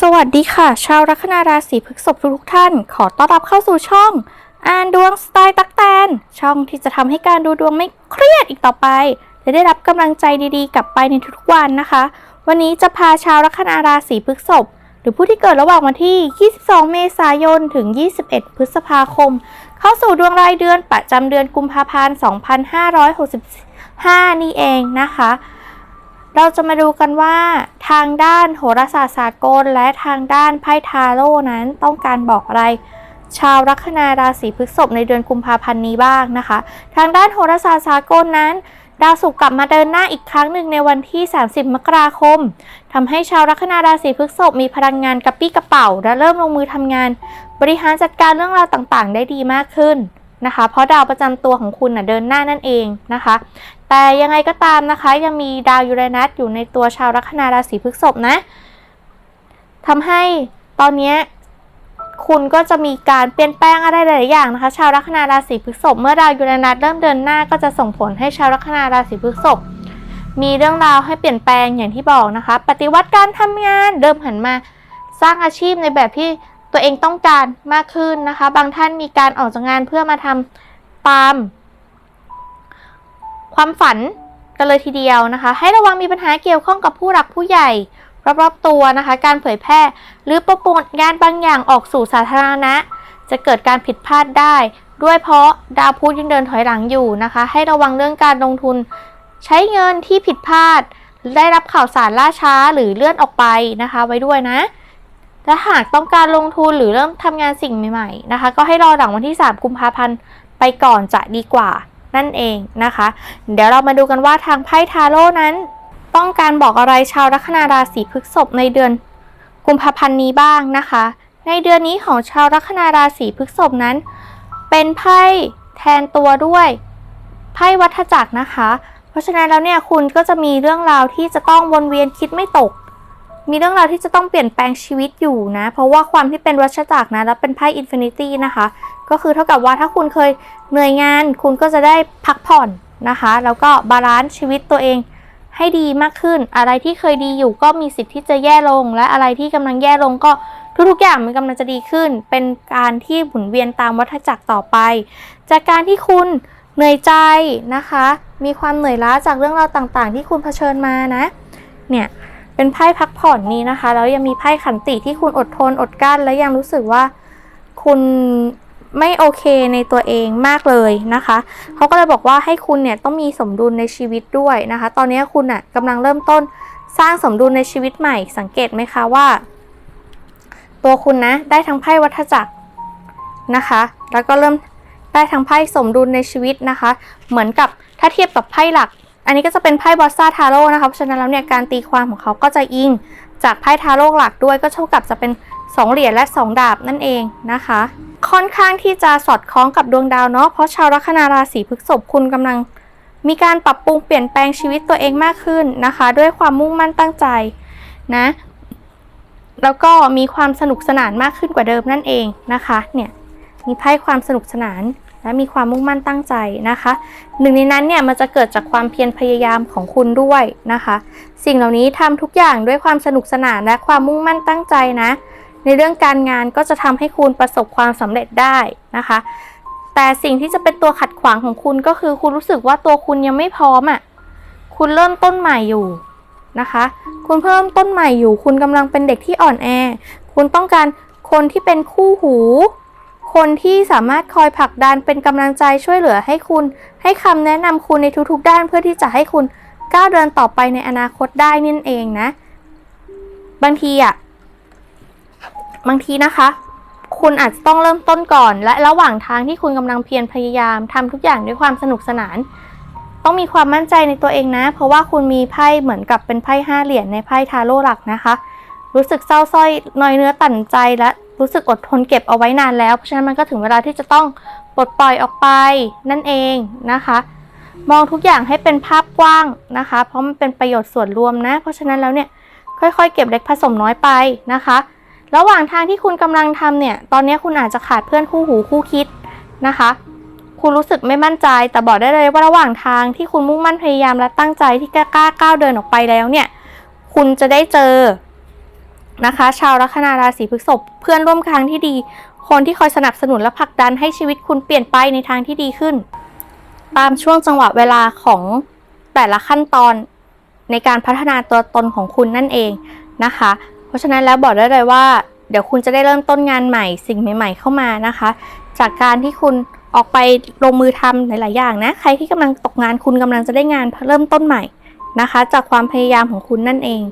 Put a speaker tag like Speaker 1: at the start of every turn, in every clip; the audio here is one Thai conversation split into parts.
Speaker 1: สวัสดีค่ะ ชาวลัคนาราศีพฤษภทุกท่าน ขอต้อนรับเข้าสู่ช่อง อ่านดวงสไตล์ตักแตน ช่องที่จะทำให้การดูดวงไม่เครียดอีกต่อไป และได้รับกำลังใจดีๆ กลับไปในทุกๆวันนะคะ วันนี้จะพาชาวลัคนาราศีพฤษภหรือผู้ที่เกิดระหว่างวันที่ 22 เมษายน ถึง 21 พฤษภาคม เข้าสู่ดวงรายเดือนประจำเดือนกุมภาพันธ์ 2565 นี่เองนะคะ เราจะมาดูกันว่าทางด้านโหราศาสตร์สากล และทางด้านไพ่ทาโร่นั้นต้องการบอกอะไร ชาวลัคนาราศีพฤษภในเดือนกุมภาพันธ์นี้บ้างนะคะ ทางด้านโหราศาสตร์สากลนั้นดาวศุกร์กลับมาเดินหน้าอีกครั้งหนึ่งในวันที่ 30 มกราคมทำให้ชาวลัคนาราศีพฤษภมีพลังงานกระปี้กระเป๋า และเริ่มลงมือทำงาน บริหารจัดการเรื่องราวต่างๆ ได้ดีมากขึ้นนะคะ เพราะดาวประจำตัวของคุณนะเดินหน้านั่นเองนะคะ แต่ยังไงก็ตามนะคะ ยังมีดาวยูเรนัสอยู่ในตัวชาวลัคนาราศีพฤษภนะทำให้ตอนนี้คุณก็จะมีการเปลี่ยนแปลงอะไรหลายอย่างนะคะ ชาวลัคนาราศีพฤษภเมื่อดาวยูเรนัสเริ่มเดินหน้าก็จะส่งผลให้ชาวลัคนาราศีพฤษภมีเรื่องราวให้เปลี่ยนแปลงอย่างที่บอกนะคะ ปฏิวัติการทำงานเริ่มหันมาสร้างอาชีพในแบบที่ตัวเองต้องการมากขึ้นนะคะ บางท่านมีการออกจากงานเพื่อมาทำตาม ความฝันกันเลยทีเดียวนะคะ ให้ระวังมีปัญหาเกี่ยวข้องกับผู้หลักผู้ใหญ่รอบๆตัวนะคะ การเผยแพร่หรือปรโมทงานบางอย่างออกสู่สาธารณะ จะเกิดการผิดพลาดได้ ด้วยเพราะดาวพุธยังเดินถอยหลังอยู่นะคะ ให้ระวังเรื่องการลงทุน ใช้เงินที่ผิดพลาด ได้รับข่าวสารล่าช้าหรือเลื่อนออกไปนะคะ ไว้ด้วยนะและหากต้องการลงทุนหรือเริ่มทำงานสิ่งใหม่ๆนะคะ ก็ให้รอหลังวันที่ 3 กุมภาพันธ์ไปก่อนจะดีกว่า นั่นเองนะคะ เดี๋ยวเรามาดูกันว่าทางไพ่ทาโร่นั้น ต้องการบอกอะไรชาวลัคนาราศีพฤษภในเดือนกุมภาพันธ์นี้บ้างนะคะ ในเดือนนี้ของชาวลัคนาราศีพฤษภนั้น เป็นไพ่แทนตัวด้วยไพ่วัฏจักรนะคะ เพราะฉะนั้นแล้วเนี่ยคุณก็จะมีเรื่องราวที่จะต้องวนเวียนคิดไม่ตก มีเรื่องราวที่จะต้องเปลี่ยนแปลงชีวิตอยู่นะ เพราะว่าความที่เป็นวัฏจักรนะ แล้วเป็นไพ่อินฟินิตี้นะคะ ก็คือเท่ากับว่าถ้าคุณเคยเหนื่อยงาน คุณก็จะได้พักผ่อนนะคะ แล้วก็บาลานซ์ชีวิตตัวเองให้ดีมากขึ้น อะไรที่เคยดีอยู่ก็มีสิทธิ์ที่จะแย่ลง และอะไรที่กำลังแย่ลงก็ทุกๆอย่างมันกำลังจะดีขึ้น เป็นการที่หมุนเวียนตามวัฏจักรต่อไป จากการที่คุณเหนื่อยใจนะคะ มีความเหนื่อยล้าจากเรื่องราวต่างๆ ที่คุณเผชิญมานะ เนี่ยเป็นไพ่พักผ่อนนี้นะคะ แล้วยังมีไพ่ขันติที่คุณอดทนอดกลั้น และยังรู้สึกว่าคุณ ไม่โอเคในตัวเองมากเลยนะคะเขาก็เลยบอกว่าให้คุณเนี่ยต้องมีสมดุลในชีวิตด้วยนะคะ ตอนนี้คุณอะกำลังเริ่มต้นสร้างสมดุลในชีวิตใหม่ สังเกตไหมคะว่า ตัวคุณนะได้ทั้งไพ่วัฏจักรนะคะ แล้วก็เริ่มได้ทั้งไพ่สมดุลในชีวิตนะคะ เหมือนกับถ้าเทียบกับไพ่หลัก อันนี้ก็จะเป็นไพ่บอสซาทาโร่นะคะเพราะฉะนั้นแล้วเนี่ยการตีความของเขาก็จะอิงจากไพ่ทาโร่หลักด้วยก็เท่ากับจะเป็น 2 เหรียญและ 2 ดาบนั่นเองนะคะ ค่อนข้างที่จะสอดคล้องกับดวงดาวเนาะเพราะชาวลัคนาราศีพฤษภคุณกำลัง มีการปรับปรุงเปลี่ยนแปลงชีวิตตัวเองมากขึ้นนะคะ ด้วยความมุ่งมั่นตั้งใจนะแล้วก็มีความสนุกสนานมากขึ้นกว่าเดิมนั่นเองนะคะเนี่ยมีไพ่ความสนุกสนานและมีความมุ่งมั่นตั้งใจนะคะ หนึ่งในนั้นเนี่ยมันจะเกิดจากความเพียรพยายามของคุณด้วยนะคะ สิ่งเหล่านี้ทำทุกอย่างด้วยความสนุกสนานและความมุ่งมั่นตั้งใจนะ ในเรื่องการงานก็จะทำให้คุณประสบความสำเร็จได้นะคะ แต่สิ่งที่จะเป็นตัวขัดขวางของคุณก็คือคุณรู้สึกว่าตัวคุณยังไม่พร้อมอะ่ะคุณเริ่มต้นใหม่อยู่นะคะ คุณเพิ่มต้นใหม่อยู่ คุณกำลังเป็นเด็กที่อ่อนแอ คุณต้องการคนที่เป็นคู่หู คนที่สามารถคอยผลักดันเป็นกำลังใจช่วยเหลือให้คุณ ให้คำแนะนำคุณในทุกๆ ด้านเพื่อที่จะให้คุณก้าวเดินต่อไปในอนาคตได้นั่นเองนะ บางทีอะ บางทีนะคะ คุณอาจจะต้องเริ่มต้นก่อน และระหว่างทางที่คุณกำลังเพียรพยายามทำทุกอย่างด้วยความสนุกสนาน ต้องมีความมั่นใจในตัวเองนะ เพราะว่าคุณมีไพ่เหมือนกับเป็นไพ่ห้าเหรียญในไพ่ทาโร่หลักนะคะ รู้สึกเศร้าส้อยน้อยเนื้อตันใจและรู้สึกอดทนเก็บเอาไว้นานแล้ว เพราะฉะนั้นมันก็ถึงเวลาที่จะต้องปลดปล่อยออกไปนั่นเองนะคะ มองทุกอย่างให้เป็นภาพกว้างนะคะ เพราะมันเป็นประโยชน์ส่วนรวมนะ เพราะฉะนั้นแล้วเนี่ยค่อยๆ เก็บเล็กผสมน้อยไปนะคะ ระหว่างทางที่คุณกำลังทำเนี่ย ตอนนี้คุณอาจจะขาดเพื่อนคู่หูคู่คิดนะคะ คุณรู้สึกไม่มั่นใจ แต่บอกได้เลยว่าระหว่างทางที่คุณมุ่งมั่นพยายามและตั้งใจที่กล้าก้าวเดินออกไปแล้วเนี่ย คุณจะได้เจอนะคะ ชาวลัคนาราศีพฤษภเพื่อนร่วมทางที่ดี คนที่คอยสนับสนุนและผลักดันให้ชีวิตคุณเปลี่ยนไปในทางที่ดีขึ้น ตามช่วงจังหวะเวลาของแต่ละขั้นตอนในการพัฒนาตัวตนของคุณนั่นเองนะคะ ราะฉะนั้นแล้วบอกได้เลยว่า เดี๋ยวคุณจะได้เริ่มต้นงานใหม่ สิ่งใหม่ ๆ เข้ามานะคะ จากการที่คุณออกไปลงมือทำหลาย ๆ อย่างนะ ใครที่กำลังตกงานคุณกำลังจะได้งานเริ่มต้นใหม่นะคะ จากความพยายามของคุณนั่นเอง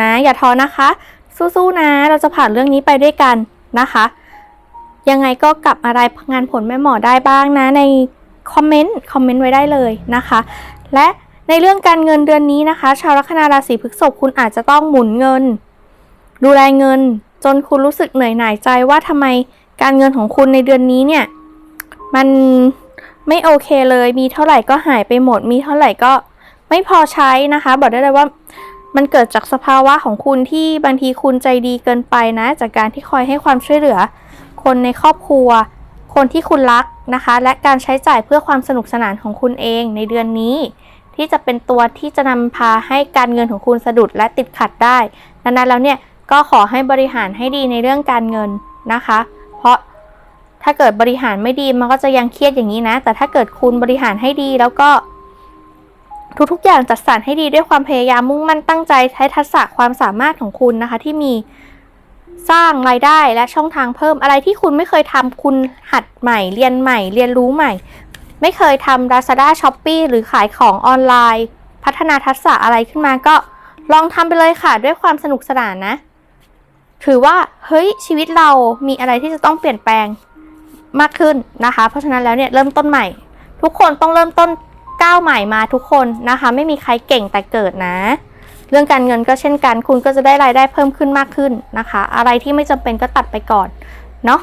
Speaker 1: นะอย่าท้อนะคะ สู้ๆนะเราจะผ่านเรื่องนี้ไปด้วยกันนะคะ ยังไงก็กลับอะไรงานผลแม่หมอได้บ้างนะในคอมเมนต์คอมเมนต์ไว้ได้เลยนะคะ และในเรื่องการเงินเดือนนี้นะคะ ชาวลัคนาราศีพฤษภคุณอาจจะต้องหมุนเงิน ดูแลเงิน จนคุณรู้สึกเหนื่อยหน่ายใจว่าทำไมการเงินของคุณในเดือนนี้เนี่ย มันไม่โอเคเลย มีเท่าไหร่ก็หายไปหมด มีเท่าไหร่ก็ไม่พอใช้นะคะ บอกได้เลยว่ามันเกิดจากสภาวะของคุณที่บางทีคุณใจดีเกินไปนะ จากการที่คอยให้ความช่วยเหลือ คนในครอบครัว คนที่คุณรักนะคะ และการใช้จ่ายเพื่อความสนุกสนานของคุณเองในเดือนนี้ ที่จะเป็นตัวที่จะนำพาให้การเงินของคุณสะดุดและติดขัดได้ดังนั้นแล้วเนี่ย ก็ขอให้บริหารให้ดีในเรื่องการเงินนะคะ เพราะถ้าเกิดบริหารไม่ดีมันก็จะยังเครียดอย่างนี้นะ แต่ถ้าเกิดคุณบริหารให้ดีแล้วก็ ทุกๆอย่างจัดสรรให้ดีด้วยความพยายามมุ่งมั่นตั้งใจใช้ทักษะความสามารถของคุณนะคะ ที่มีสร้างรายได้และช่องทางเพิ่มอะไรที่คุณไม่เคยทำคุณหัดใหม่ เรียนใหม่ เรียนรู้ใหม่ ไม่เคยทำ Lazada s h o p e e หรือขายของออนไลน์ พัฒนาทักษะอะไรขึ้นมาก็ลองทำไปเลยค่ะ ด้วยความสนุกสนานนะ ถือว่าเฮ้ยชีวิตเรามีอะไรที่จะต้องเปลี่ยนแปลงมากขึ้นนะคะ เพราะฉะนั้นแล้วเนี่ยเริ่มต้นใหม่ ทุกคนต้องเริ่มต้นก้าวใหม่มาทุกคนนะคะ ไม่มีใครเก่งแต่เกิดนะ เรื่องการเงินก็เช่นกัน คุณก็จะได้รายได้เพิ่มขึ้นมากขึ้นนะคะ อะไรที่ไม่จำเป็นก็ตัดไปก่อนเนาะ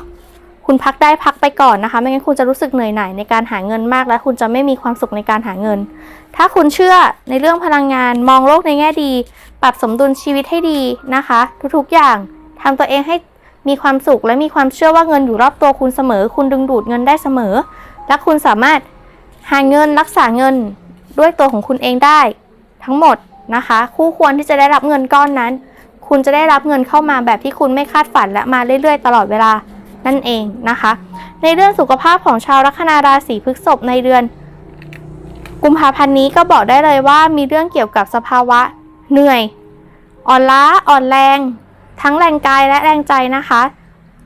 Speaker 1: คุณพักได้พักไปก่อนนะคะ ไม่งั้นคุณจะรู้สึกเหนื่อยหน่ายในการหาเงินมาก และคุณจะไม่มีความสุขในการหาเงิน ถ้าคุณเชื่อในเรื่องพลังงานมองโลกในแง่ดี ปรับสมดุลชีวิตให้ดีนะคะ ทุกๆอย่าง ทำตัวเองให้มีความสุขและมีความเชื่อว่าเงินอยู่รอบตัวคุณเสมอ คุณดึงดูดเงินได้เสมอ และคุณสามารถหาเงินรักษาเงินด้วยตัวของคุณเองได้ ทั้งหมดนะคะ คู่ควรที่จะได้รับเงินก้อนนั้น คุณจะได้รับเงินเข้ามาแบบที่คุณไม่คาดฝันและมาเรื่อยๆ ตลอดเวลานั่นเองนะคะ ในเรื่องสุขภาพของชาวลัคนาราศีพฤษภในเดือน กุมภาพันธ์นี้ก็บอกได้เลยว่ามีเรื่องเกี่ยวกับสภาวะเหนื่อย อ่อนล้าอ่อนแรง ทั้งแรงกายและแรงใจนะคะ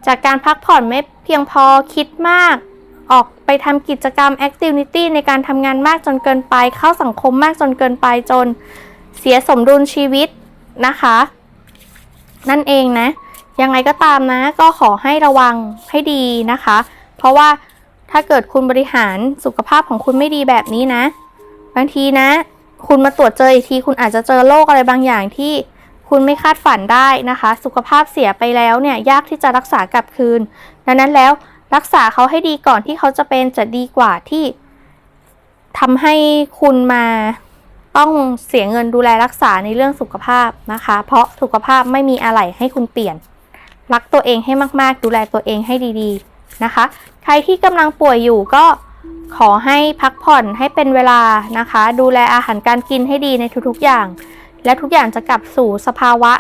Speaker 1: จากการพักผ่อนไม่เพียงพอคิดมาก ออกไปทำกิจกรรมแอคทิวิตี้ในการทำงานมากจนเกินไป เข้าสังคมมากจนเกินไปจน เสียสมดุลชีวิตนะคะ นั่นเองนะ ยังไงก็ตามนะ ก็ขอให้ระวังให้ดีนะคะ เพราะว่าถ้าเกิดคุณบริหารสุขภาพของคุณไม่ดีแบบนี้นะ บางทีนะ คุณมาตรวจเจออีกที คุณอาจจะเจอโรคอะไรบางอย่างที่ คุณไม่คาดฝันได้นะคะ สุขภาพเสียไปแล้วเนี่ยยากที่จะรักษากลับคืน ดังนั้นแล้วรักษาเขาให้ดีก่อนที่เขาจะเป็นจะดีกว่าที่ทำให้คุณมาต้องเสียเงินดูแลรักษาในเรื่องสุขภาพนะคะ เพราะสุขภาพไม่มีอะไรให้คุณเปลี่ยน รักตัวเองให้มาก ๆ ดูแลตัวเองให้ดีๆนะคะ ใครที่กำลังป่วยอยู่ก็ขอให้พักผ่อนให้เป็นเวลานะคะ ดูแลอาหารการกินให้ดีในทุกๆอย่าง และทุกอย่างจะกลับสู่สภาวะ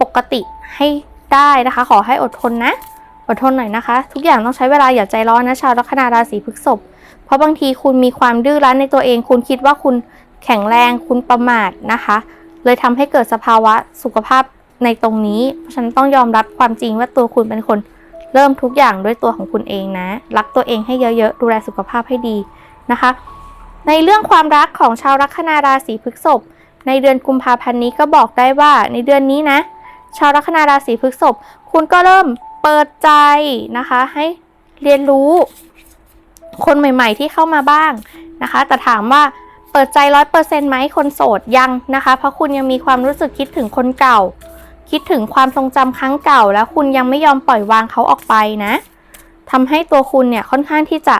Speaker 1: ปกติให้ได้นะคะ ขอให้อดทนนะ อดทนหน่อยนะคะ ทุกอย่างต้องใช้เวลาอย่าใจร้อนนะชาวลัคนาราศีพฤษภเพราะบางทีคุณมีความดื้อรั้นในตัวเอง คุณคิดว่าคุณแข็งแรงคุณประมาทนะคะ เลยทำให้เกิดสภาวะสุขภาพในตรงนี้ เพราะฉะนั้นต้องยอมรับความจริงว่าตัวคุณเป็นคนเริ่มทุกอย่างด้วยตัวของคุณเองนะ รักตัวเองให้เยอะๆ ดูแลสุขภาพให้ดีนะคะ ในเรื่องความรักของชาวลัคนาราศีพฤษภ ในเดือนกุมภาพันธ์นี้ก็บอกได้ว่าในเดือนนี้นะ ชาวลัคนาราศีพฤษภคุณก็เริ่มเปิดใจนะคะ ให้เรียนรู้คนใหม่ ๆ ที่เข้ามาบ้างนะคะ แต่ถามว่าเปิดใจร้อยเปอร์เซ็นต์ไหมคนโสดยังนะคะ เพราะคุณยังมีความรู้สึกคิดถึงคนเก่า คิดถึงความทรงจำครั้งเก่า แล้วคุณยังไม่ยอมปล่อยวางเขาออกไปนะทำให้ตัวคุณเนี่ยค่อนข้างที่จะ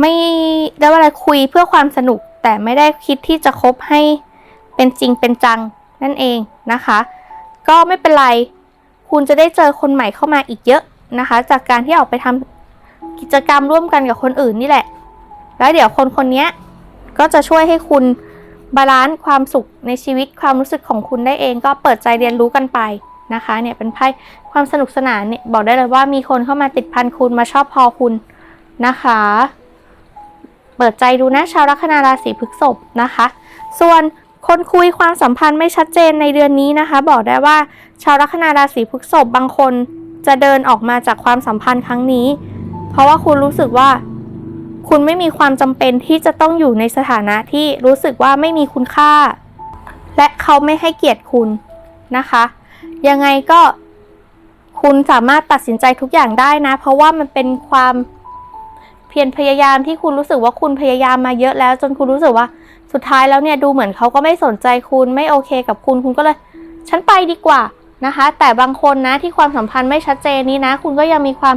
Speaker 1: ไม่ได้ว่าอะไรคุยเพื่อความสนุก แต่ไม่ได้คิดที่จะคบให้เป็นจริงเป็นจังนั่นเองนะคะ ก็ไม่เป็นไร คุณจะได้เจอคนใหม่เข้ามาอีกเยอะนะคะ จากการที่ออกไปทำกิจกรรมร่วมกันกับคนอื่นนี่แหละ แล้วเดี๋ยวคนคนนี้ก็จะช่วยให้คุณบาลานซ์ความสุขในชีวิตความรู้สึกของคุณได้เอง ก็เปิดใจเรียนรู้กันไปนะคะ เนี่ยเป็นไพ่ความสนุกสนานเนี่ยบอกได้เลยว่ามีคนเข้ามาติดพันคุณมาชอบพอคุณนะคะ เปิดใจดูนะชาวลัคนาราศีพฤษภนะคะ ส่วนคนคุยความสัมพันธ์ไม่ชัดเจนในเดือนนี้นะคะ บอกได้ว่าชาวลัคนาราศีพฤษภบางคนจะเดินออกมาจากความสัมพันธ์ครั้งนี้ เพราะว่าคุณรู้สึกว่า คุณไม่มีความจำเป็นที่จะต้องอยู่ในสถานะที่รู้สึกว่าไม่มีคุณค่า และเขาไม่ให้เกียรติคุณนะคะ ยังไงก็คุณสามารถตัดสินใจทุกอย่างได้นะ เพราะว่ามันเป็นความ พียรพยายามที่คุณรู้สึกว่าคุณพยายามมาเยอะแล้ว จนคุณรู้สึกว่า สุดท้ายแล้วเนี่ยดูเหมือนเขาก็ไม่สนใจคุณไม่โอเคกับคุณคุณก็เลย ฉันไปดีกว่านะคะ แต่บางคนนะที่ความสัมพันธ์ไม่ชัดเจนนี้นะ คุณก็ยังมีความ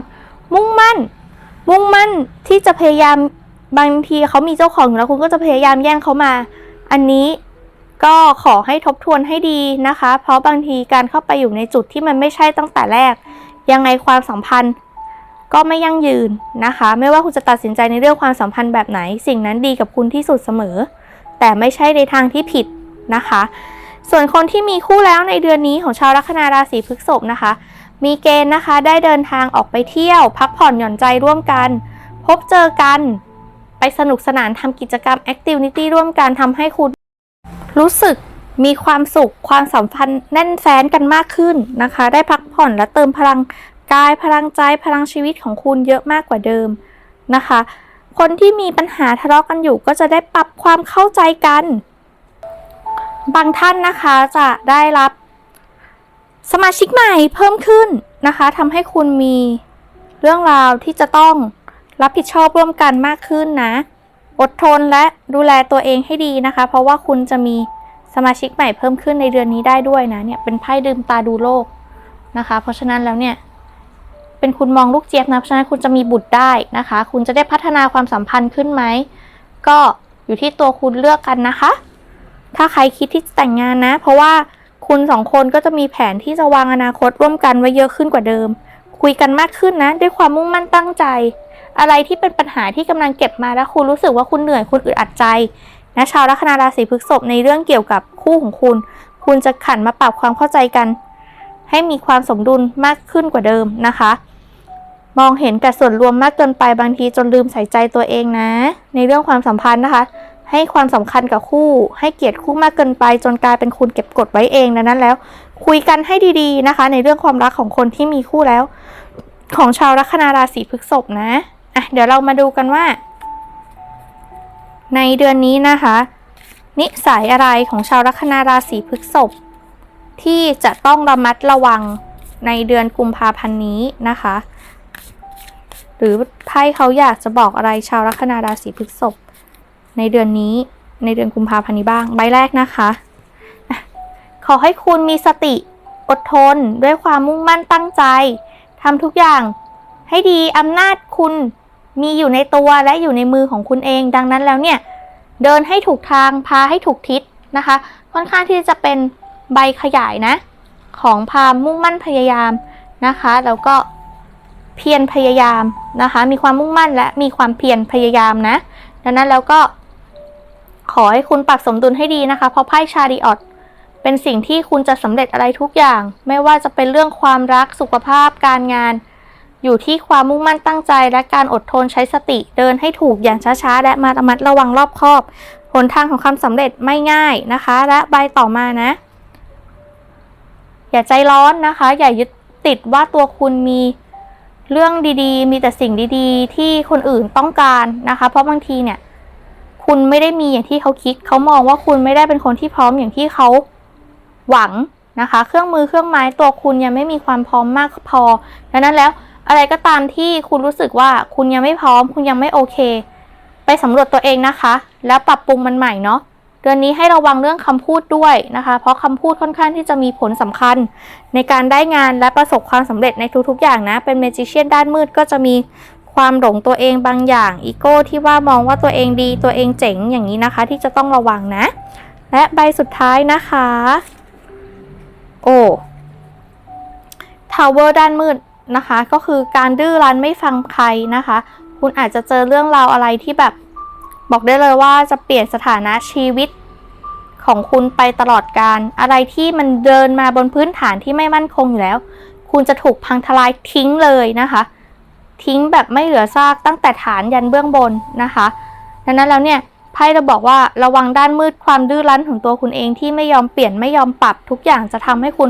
Speaker 1: มุ่งมั่น มุ่งมั่นที่จะพยายามบางทีเขามีเจ้าของอยู่แล้วคุณก็จะพยายามแย่งเขามา อันนี้ก็ขอให้ทบทวนให้ดีนะคะ เพราะบางทีการเข้าไปอยู่ในจุดที่มันไม่ใช่ตั้งแต่แรก ยังไงความสัมพันธ์ ก็ไม่ยั่งยืนนะคะ ไม่ว่าคุณจะตัดสินใจในเรื่องความสัมพันธ์แบบไหน สิ่งนั้นดีกับคุณที่สุดเสมอ แต่ไม่ใช่ในทางที่ผิดนะคะ ส่วนคนที่มีคู่แล้วในเดือนนี้ของชาวลัคนาราศีพฤษภนะคะ มีเกณฑ์นะคะได้เดินทางออกไปเที่ยว พักผ่อนหย่อนใจร่วมกัน พบเจอกันไปสนุกสนานทำกิจกรรมแอคทิวิตี้ร่วมกันทำให้คุณรู้สึกมีความสุขความสัมพันธ์แน่นแฟ้นกันมากขึ้นนะคะ ได้พักผ่อนและเติมพลัง กายพลังใจพลังชีวิตของคุณเยอะมากกว่าเดิมนะคะ คนที่มีปัญหาทะเลาะกันอยู่ก็จะได้ปรับความเข้าใจกัน บางท่านนะคะจะได้รับสมาชิกใหม่เพิ่มขึ้นนะคะทำให้คุณมีเรื่องราวที่จะต้องรับผิดชอบร่วมกันมากขึ้นนะ อดทนและดูแลตัวเองให้ดีนะคะ เพราะว่าคุณจะมีสมาชิกใหม่เพิ่มขึ้นในเดือนนี้ได้ด้วยนะเนี่ยเป็นไพ่ดื่มตาดูโลกนะคะ เพราะฉะนั้นแล้วเนี่ย เป็นคุณมองลูกเจี๊ยบนะเพราะฉะนั้นคุณจะมีบุตรได้นะคะ คุณจะได้พัฒนาความสัมพันธ์ขึ้นไหมก็อยู่ที่ตัวคุณเลือกกันนะคะ ถ้าใครคิดที่จะแต่งงานนะ เพราะว่าคุณสองคนก็จะมีแผนที่จะวางอนาคตร่วมกันไว้เยอะขึ้นกว่าเดิม คุยกันมากขึ้นนะ ด้วยความมุ่งมั่นตั้งใจ อะไรที่เป็นปัญหาที่กำลังเก็บมาแล้วคุณรู้สึกว่าคุณเหนื่อยคุณอึดอัดใจนะชาวลัคนาราศีพฤษภในเรื่องเกี่ยวกับคู่ของคุณ คุณจะขันมาปรับความเข้าใจกัน ให้มีความสมดุลมากขึ้นกว่าเดิมนะคะ มองเห็นแต่ส่วนรวมมากเกินไปบางทีจนลืมใส่ใจตัวเองนะ ในเรื่องความสัมพันธ์นะคะ ให้ความสำคัญกับคู่ ให้เกียรติคู่มากเกินไป จนกลายเป็นคุณเก็บกดไว้เองดังนั้นแล้ว คุยกันให้ดีๆนะคะ ในเรื่องความรักของคนที่มีคู่แล้ว ของชาวลัคนาราศีพฤษภนะอะเดี๋ยวเรามาดูกันว่า ในเดือนนี้นะคะ นิสัยอะไรของชาวลัคนาราศีพฤษภที่จะต้องระมัดระวังในเดือนกุมภาพันธ์นี้นะคะ หรือไพ่เขาอยากจะบอกอะไรชาวลัคนาราศีพฤษภในเดือนนี้ในเดือนกุมภาพันธ์นี้บ้าง ใบแรกนะคะ ขอให้คุณมีสติอดทนด้วยความมุ่งมั่นตั้งใจทำทุกอย่างให้ดีอำนาจคุณมีอยู่ในตัวและอยู่ในมือของคุณเอง ดังนั้นแล้วเนี่ย เดินให้ถูกทางพาให้ถูกทิศนะคะ ค่อนข้างที่จะเป็นใบขยายนะ ของพามุ่งมั่นพยายามนะคะ แล้วก็ เพียรพยายามนะคะ มีความมุ่งมั่นและมีความเพียรพยายามนะ ดังนั้นแล้วก็ขอให้คุณปรับสมดุลให้ดีนะคะ เพราะไพ่ชาริออตเป็นสิ่งที่คุณจะสำเร็จอะไรทุกอย่าง ไม่ว่าจะเป็นเรื่องความรักสุขภาพการงาน อยู่ที่ความมุ่งมั่นตั้งใจ และการอดทนใช้สติเดินให้ถูกอย่างช้าๆ และมาระมัดระวังรอบคอบหนทางของความสำเร็จไม่ง่ายนะคะ และใบต่อมานะ อย่าใจร้อนนะคะ อย่ายึดติดว่าตัวคุณมี เรื่องดีๆ มีแต่สิ่งดีๆ ที่คนอื่นต้องการนะคะ เพราะบางทีเนี่ย คุณไม่ได้มีอย่างที่เขาคิด เขามองว่าคุณไม่ได้เป็นคนที่พร้อมอย่างที่เขาหวังนะคะ เครื่องมือเครื่องไม้ตัวคุณยังไม่มีความพร้อมมากพอดังนั้นแล้วอะไรก็ตามที่คุณรู้สึกว่าคุณยังไม่พร้อม คุณยังไม่โอเค ไปสำรวจตัวเองนะคะ แล้วปรับปรุงมันใหม่เนาะ เดือนนี้ให้ระวังเรื่องคำพูดด้วยนะคะ เพราะคำพูดค่อนข้างที่จะมีผลสำคัญ ในการได้งานและประสบความสำเร็จในทุกๆ อย่างนะ เป็นเมจิเชียนด้านมืดก็จะมีความหลงตัวเองบางอย่างอีโก้ที่ว่ามองว่าตัวเองดีตัวเองเจ๋งอย่างนี้นะคะ ที่จะต้องระวังนะ และใบสุดท้ายนะคะ โอ้ทาวเวอร์ด้านมืดนะคะ ก็คือการดื้อรั้นไม่ฟังใครนะคะ คุณอาจจะเจอเรื่องราวอะไรที่แบบ บอกได้เลยว่าจะเปลี่ยนสถานะชีวิตของคุณไปตลอดการ อะไรที่มันเดินมาบนพื้นฐานที่ไม่มั่นคงอยู่แล้ว คุณจะถูกพังทลายทิ้งเลยนะคะ ทิ้งแบบไม่เหลือซากตั้งแต่ฐานยันเบื้องบนนะคะดังนั้นแล้วเนี่ยไพ่จะบอกว่าระวังด้านมืดความดื้อรั้นของตัวคุณเองที่ไม่ยอมเปลี่ยนไม่ยอมปรับทุกอย่างจะทำให้คุณ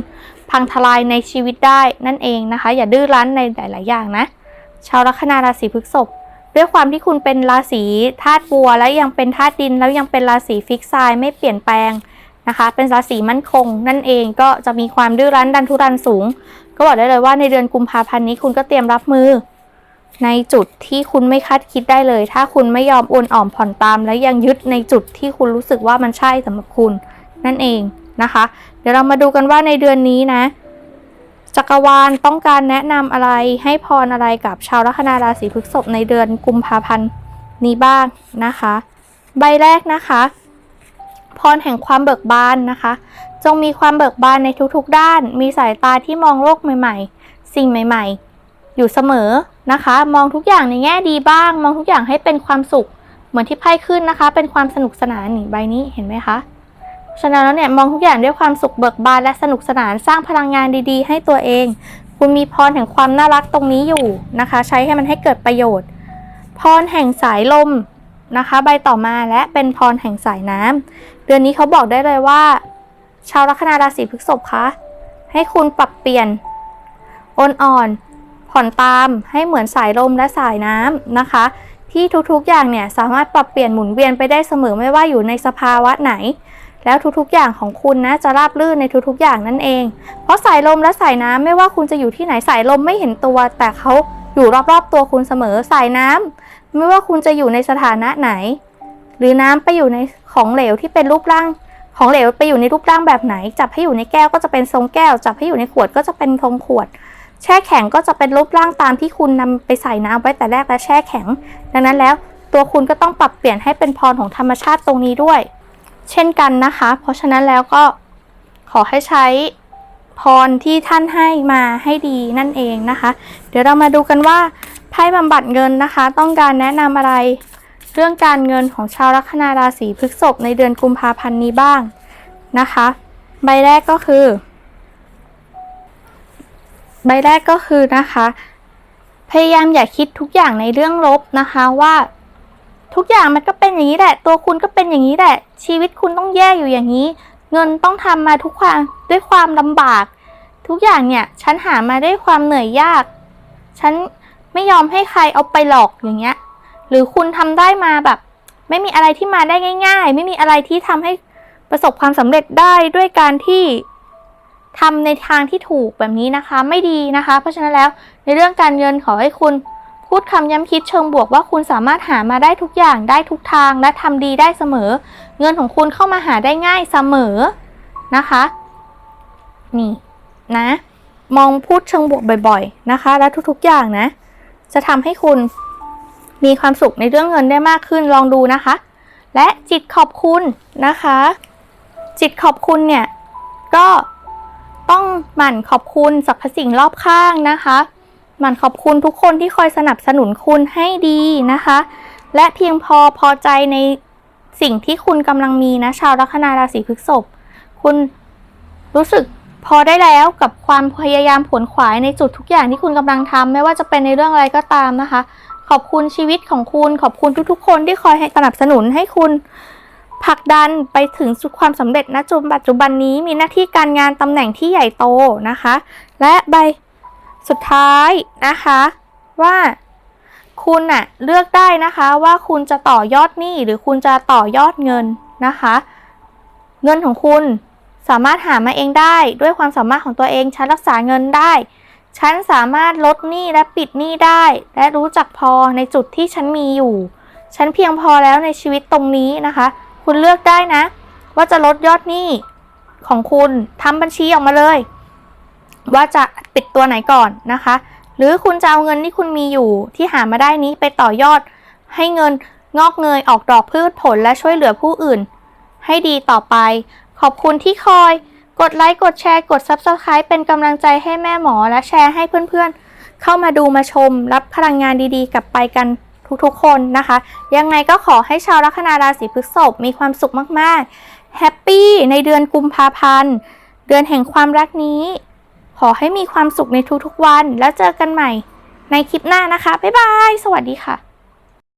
Speaker 1: พังทลายในชีวิตได้นั่นเองนะคะ อย่าดื้อรั้นในหลาย ๆ อย่างนะ ชาวลัคนาราศีพฤษภ ด้วยความที่คุณเป็นราศีธาตุบัว และยังเป็นธาตุดิน แล้วยังเป็นราศีฟิกซน์ไม่เปลี่ยนแปลงนะคะ เป็นราศีมั่นคง นั่นเองก็จะมีความดื้อรั้นดันทุรันสูง ก็บอกได้เลยว่าในเดือนกุมภาพันธ์นี้คุณก็เตรียมรับมือ ในจุดที่คุณไม่คาดคิดได้เลย ถ้าคุณไม่ยอมโอนอ่อมผ่อนตาม และยังยึดในจุดที่คุณรู้สึกว่ามันใช่สำหรับคุณ นั่นเองนะคะ เดี๋ยวเรามาดูกันว่าในเดือนนี้นะ จักรวาลต้องการแนะนำอะไรให้พรอะไรกับชาวลัคนาราศีพฤษภในเดือนกุมภาพันธ์นี้บ้างนะคะ ใบแรกนะคะ พรแห่งความเบิกบานนะคะ จงมีความเบิกบานในทุกๆ ด้าน มีสายตาที่มองโลกใหม่ ๆ สิ่งใหม่ ๆ อยู่เสมอนะคะ มองทุกอย่างในแง่ดีบ้าง มองทุกอย่างให้เป็นความสุข เหมือนที่ไพ่ขึ้นนะคะ เป็นความสนุกสนานนี่ใบนี้เห็นไหมคะ ฉะนั้นแล้วเนี่ยมองทุกอย่างด้วยความสุขเบิกบานและสนุกสนานสร้างพลังงานดีๆ ให้ตัวเอง คุณมีพรแห่งความน่ารักตรงนี้อยู่นะคะ ใช้ให้มันให้เกิดประโยชน์ พรแห่งสายลมนะคะ ใบต่อมาและเป็นพรแห่งสายน้ำเดือนนี้เขาบอกได้เลยว่า ชาวลัคนาราศีพฤษภคะให้คุณปรับเปลี่ยนอน่อนๆผ่อนตามให้เหมือนสายลมและสายน้ำนะคะ ที่ทุกๆอย่างเนี่ยสามารถปรับเปลี่ยนหมุนเวียนไปได้เสมอไม่ว่าอยู่ในสภาวะไหน แล้วทุกๆอย่างของคุณนะจะราบรื่นในทุกๆอย่างนั่นเอง เพราะสายลมและสายน้ำไม่ว่าคุณจะอยู่ที่ไหนสายลมไม่เห็นตัว แต่เขาอยู่รอบๆตัวคุณเสมอสายน้ำไม่ว่าคุณจะอยู่ในสถานะไหน หรือน้ำไปอยู่ในของเหลวที่เป็นรูปร่าง ของเหลวไปอยู่ในรูปร่างแบบไหน จับให้อยู่ในแก้วก็จะเป็นทรงแก้ว จับให้อยู่ในขวดก็จะเป็นทรงขวด แช่แข็งก็จะเป็นรูปร่างตามที่คุณนำไปใส่น้ำไว้แต่แรกและแช่แข็ง ดังนั้นแล้วตัวคุณก็ต้องปรับเปลี่ยนให้เป็นพรของธรรมชาติตรงนี้ด้วย เช่นกันนะคะ เพราะฉะนั้นแล้วก็ขอให้ใช้พรที่ท่านให้มาให้ดีนั่นเองนะคะ เดี๋ยวเรามาดูกันว่าไพ่บำบัดเงินนะคะ ต้องการแนะนำอะไร เรื่องการเงินของชาวลัคนาราศีพฤษภในเดือนกุมภาพันธ์นี้บ้างนะคะ ใบแรกก็คือ ใบแรกก็คือนะคะ พยายามอย่าคิดทุกอย่างในเรื่องลบนะคะว่า ทุกอย่างมันก็เป็นอย่างนี้แหละ ตัวคุณก็เป็นอย่างนี้แหละ ชีวิตคุณต้องแย่อยู่อย่างนี้ เงินต้องทำมาทุกความด้วยความลำบาก ทุกอย่างเนี่ย ฉันหามาด้วยความเหนื่อยยาก ฉันไม่ยอมให้ใครเอาไปหลอกอย่างเงี้ย หรือคุณทำได้มาแบบ ไม่มีอะไรที่มาได้ง่าย ๆ ไม่มีอะไรที่ทำให้ประสบความสำเร็จได้ด้วยการที่ทำในทางที่ถูกแบบนี้นะคะ ไม่ดีนะคะ เพราะฉะนั้นแล้วในเรื่องการเงินขอให้คุณ พูดคำย้ำคิดเชิงบวกว่าคุณสามารถหามาได้ทุกอย่างได้ทุกทางและทำดีได้เสมอ เงินของคุณเข้ามาหาได้ง่ายเสมอนะคะ นี่นะ มองพูดเชิงบวกบ่อย ๆนะคะ และทุกๆอย่างนะ จะทำให้คุณมีความสุขในเรื่องเงินได้มากขึ้นลองดูนะคะ และจิตขอบคุณนะคะ จิตขอบคุณเนี่ยก็ต้องหมั่นขอบคุณสรรพสิ่งรอบข้างนะคะ มันขอบคุณทุกคนที่คอยสนับสนุนคุณให้ดีนะคะ และเพียงพอพอใจในสิ่งที่คุณกำลังมีนะชาวลัคนาราศีพฤษภคุณรู้สึกพอได้แล้วกับความพยายามผลขวายในจุดทุกอย่างที่คุณกำลังทำไม่ว่าจะเป็นในเรื่องอะไรก็ตามนะคะ ขอบคุณชีวิตของคุณ ขอบคุณทุกๆ คนที่คอยให้สนับสนุนให้คุณผลักดันไปถึงสุดความสำเร็จณจุดปัจจุบันนี้มีหน้าที่การงานตำแหน่งที่ใหญ่โตนะคะ และใบ สุดท้ายนะคะว่าคุณน่ะเลือกได้นะคะว่าคุณจะต่อยอดหนี้หรือคุณจะต่อยอดเงินนะคะ เงินของคุณสามารถหามาเองได้ด้วยความสามารถของตัวเองฉันรักษาเงินได้ ฉันสามารถลดหนี้และปิดหนี้ได้ และรู้จักพอในจุดที่ฉันมีอยู่ ฉันเพียงพอแล้วในชีวิตตรงนี้นะคะ คุณเลือกได้นะ ว่าจะลดยอดหนี้ของคุณทำบัญชีออกมาเลย ว่าจะปิดตัวไหนก่อนนะคะ หรือคุณจะเอาเงินที่คุณมีอยู่ที่หามาได้นี้ไปต่อยอด ให้เงินงอกเงยออกดอกพืชผลและช่วยเหลือผู้อื่น ให้ดีต่อไป ขอบคุณที่คอย กดไลค์กดแชร์กด Subscribe เป็นกำลังใจให้แม่หมอและแชร์ให้เพื่อนๆ เข้ามาดูมาชม รับพลังงานดีๆ กลับไปกันทุกๆ คนนะคะ ยังไงก็ขอให้ชาวลัคนาราศีพฤษภมีความสุขมากๆแฮปปี้ในเดือนกุมภาพันธ์เดือนแห่งความรักนี้ ขอให้มีความสุขในทุกๆวัน แล้วเจอกันใหม่ในคลิปหน้านะคะ บ๊ายบาย สวัสดีค่ะ